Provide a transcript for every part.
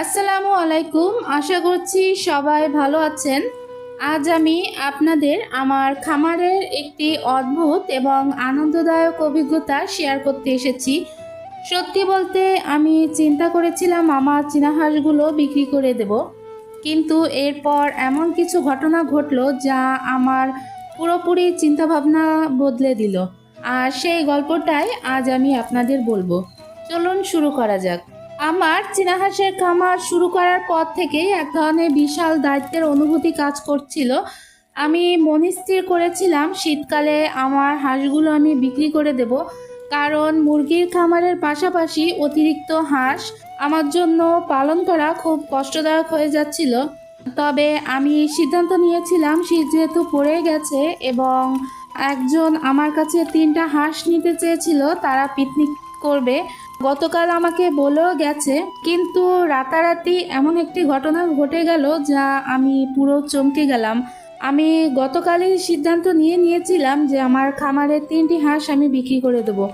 আসসালামু আলাইকুম। আশা করছি সবাই ভালো আছেন। আজ আমি আপনাদের আমার খামারের একটি অদ্ভুত এবং আনন্দদায়ক অভিজ্ঞতা শেয়ার করতে এসেছি। সত্যি বলতে আমি চিন্তা করেছিলাম আমার চীনা হাঁসগুলো বিক্রি করে দেব। কিন্তু এরপর এমন কিছু ঘটনা ঘটলো যা আমার পুরোপুরি চিন্তাভাবনা বদলে দিল। আর সেই গল্পটাই আজ আমি আপনাদের বলব। চলুন শুরু করা যাক। আমার চীনা হাঁসের খামার শুরু করার পর থেকেই এক ধরনের বিশাল দায়িত্বের অনুভূতি কাজ করছিল। আমি মনস্থির করেছিলাম, শীতকালে আমার হাঁসগুলো আমি বিক্রি করে দেব। কারণ মুরগির খামারের পাশাপাশি অতিরিক্ত হাঁস আমার জন্য পালন করা খুব কষ্টদায়ক হয়ে যাচ্ছিল। তবে আমি সিদ্ধান্ত নিয়েছিলাম, শীত যেহেতু পড়ে গেছে এবং একজন আমার কাছে তিনটা হাঁস নিতে চেয়েছিল, তারা পিকনিক করবে। গতকাল আমাকে বলেও গেছে, কিন্তু রাতারাতি এমন একটি ঘটনা ঘটে গেল যা আমি পুরো চমকে গেলাম। আমি গতকালই সিদ্ধান্ত নিয়ে নিয়েছিলাম যে আমার খামারের তিনটি হাঁস আমি বিক্রি করে দেবো।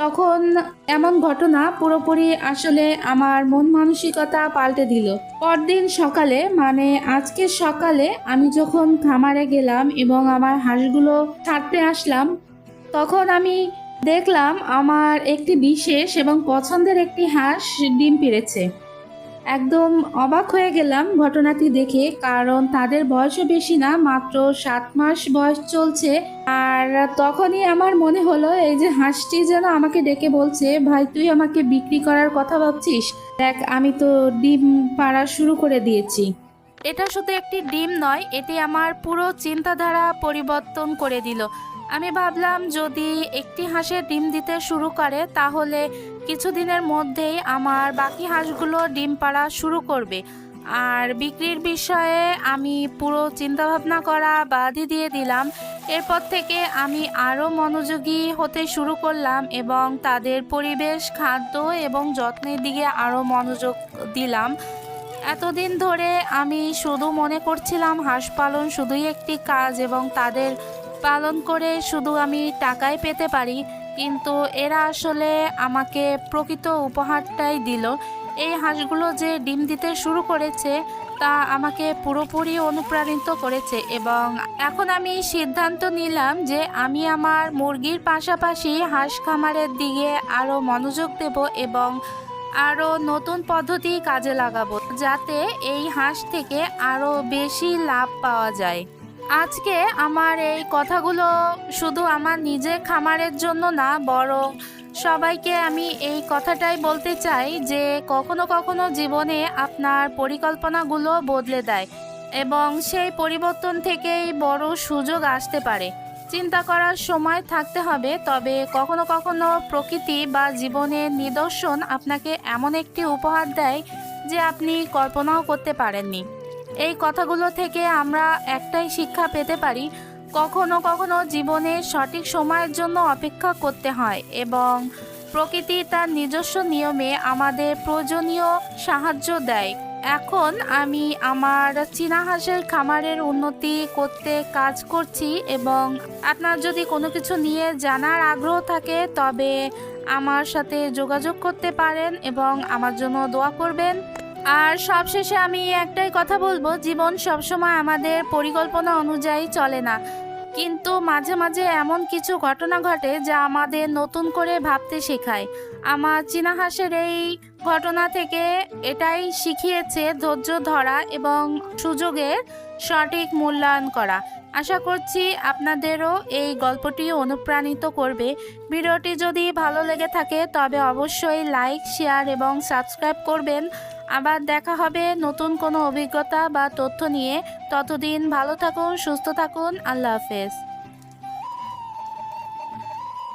তখন এমন ঘটনা পুরোপুরি আসলে আমার মন মানসিকতা পাল্টে দিল। পরদিন সকালে মানে আজকে সকালে, আমি যখন খামারে গেলাম এবং আমার হাঁসগুলো ছাড়তে আসলাম, তখন আমি দেখলাম আমার একটি বিশেষ এবং পছন্দের একটি হাঁস ডিম পেড়েছে। একদম অবাক হয়ে গেলাম ঘটনাটি দেখে, কারণ তাদের বয়সও বেশি না, মাত্র সাত মাস বয়স চলছে। আর তখনই আমার মনে হলো, এই যে হাঁসটি যেন আমাকে ডেকে বলছে, ভাই, তুই আমাকে বিক্রি করার কথা ভাবছিস? দেখ, আমি তো ডিম পাড়া শুরু করে দিয়েছি। এটা শুধু একটি ডিম নয়, এটি আমার পুরো চিন্তাধারা পরিবর্তন করে দিল। আমি ভাবলাম যদি একটি হাঁসের ডিম দিতে শুরু করে, তাহলে কিছুদিনের মধ্যেই আমার বাকি হাঁসগুলো ডিম পাড়া শুরু করবে। আর বিক্রির বিষয়ে আমি পুরো চিন্তাভাবনা করা বাদই দিয়ে দিলাম। এরপর থেকে আমি আরও মনোযোগী হতে শুরু করলাম এবং তাদের পরিবেশ, খাদ্য এবং যত্নের দিকে আরও মনোযোগ দিলাম। এতদিন ধরে আমি শুধু মনে করছিলাম হাঁস পালন শুধুই একটি কাজ এবং তাদের পালন করে শুধু আমি টাকাই পেতে পারি, কিন্তু এরা আসলে আমাকে প্রকৃত উপহারটাই দিল। এই হাঁসগুলো যে ডিম দিতে শুরু করেছে, তা আমাকে পুরোপুরি অনুপ্রাণিত করেছে এবং এখন আমি সিদ্ধান্ত নিলাম যে আমি আমার মুরগির পাশাপাশি হাঁস খামারের দিকে আরও মনোযোগ দেব এবং আরও নতুন পদ্ধতি কাজে লাগাবো, যাতে এই হাঁস থেকে আরও বেশি লাভ পাওয়া যায়। আজকে আমার এই কথাগুলো শুধু আমার নিজের খামারের জন্য না, বরং সবাইকে আমি এই কথাটাই বলতে চাই যে কখনো কখনো জীবনে আপনার পরিকল্পনাগুলো বদলে দেয় এবং সেই পরিবর্তন থেকেই বড় সুযোগ আসতে পারে। চিন্তা করার সময় থাকতে হবে, তবে কখনো কখনো প্রকৃতি বা জীবনের নিদর্শন আপনাকে এমন একটি উপহার দেয় যে আপনি কল্পনাও করতে পারেননি। এই কথাগুলো থেকে আমরা একটাই শিক্ষা পেতে পারি, কখনো কখনো জীবনে সঠিক সময়ের জন্য অপেক্ষা করতে হয় এবং প্রকৃতি তার নিজস্ব নিয়মে আমাদের প্রয়োজনীয় সাহায্য দেয়। এখন আমি আমার চীনা হাঁসের খামারের উন্নতি করতে কাজ করছি এবং আপনার যদি কোনো কিছু নিয়ে জানার আগ্রহ থাকে, তবে আমার সাথে যোগাযোগ করতে পারেন এবং আমার জন্য দোয়া করবেন। আর সবশেষে আমি একটাই কথা বলব, জীবন সবসময় আমাদের পরিকল্পনা অনুযায়ী চলে না। কিন্তু মাঝে মাঝে এমন কিছু ঘটনা ঘটে যা আমাদের নতুন করে ভাবতে শেখায়। আমার চীনা হাঁসের এই ঘটনা থেকে এটাই শিখিয়েছে ধৈর্য ধরা এবং সুযোগের সঠিক মূল্যায়ন করা। আশা করছি আপনাদেরও এই গল্পটি অনুপ্রাণিত করবে। ভিডিওটি যদি ভালো লেগে থাকে তবে অবশ্যই লাইক, শেয়ার এবং সাবস্ক্রাইব করবেন। আবার দেখা হবে নতুন কোনো অভিজ্ঞতা বা তথ্য নিয়ে। ততদিন ভালো থাকুন, সুস্থ থাকুন। আল্লাহ হাফেজ।